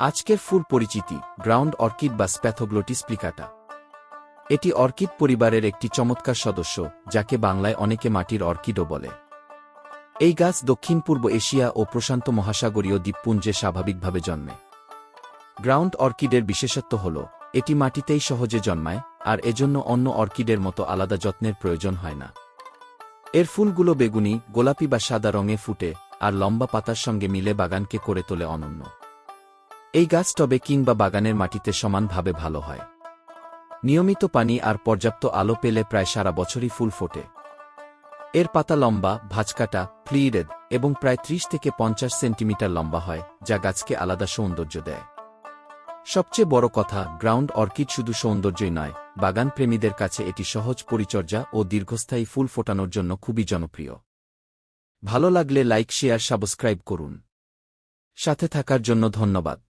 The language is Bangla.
আজকের ফুল পরিচিতি, গ্রাউন্ড অর্কিড বা স্প্যাথোগ্লোটিস প্লিকাটা। এটি অর্কিড পরিবারের একটি চমৎকার সদস্য, যাকে বাংলায় অনেকে মাটির অর্কিডও বলে। এই গাছ দক্ষিণ পূর্ব এশিয়া ও প্রশান্ত মহাসাগরীয় দ্বীপপুঞ্জে স্বাভাবিকভাবে জন্মে। গ্রাউন্ড অর্কিডের বিশেষত্ব হল, এটি মাটিতেই সহজে জন্মায়, আর এজন্য অন্য অর্কিডের মতো আলাদা যত্নের প্রয়োজন হয় না। এর ফুলগুলো বেগুনি, গোলাপি বা সাদা রঙে ফুটে, আর লম্বা পাতার সঙ্গে মিলে বাগানকে করে তোলে অনন্য। এই গাছ টবে কিংবা বাগানের মাটিতে সমানভাবে ভালো হয়। নিয়মিত পানি আর পর্যাপ্ত আলো পেলে প্রায় সারা বছরই ফুল ফোটে। এর পাতা লম্বা, ভাঁজকাটা ফ্লিডেড এবং প্রায় ত্রিশ থেকে পঞ্চাশ সেন্টিমিটার লম্বা হয়, যা গাছকে আলাদা সৌন্দর্য দেয়। সবচেয়ে বড় কথা, গ্রাউন্ড অর্কিড শুধু সৌন্দর্যই নয়, বাগান প্রেমীদের কাছে এটি সহজ পরিচর্যা ও দীর্ঘস্থায়ী ফুল ফোটানোর জন্য খুবই জনপ্রিয়। ভালো লাগলে লাইক, শেয়ার, সাবস্ক্রাইব করুন। সাথে থাকার জন্য ধন্যবাদ।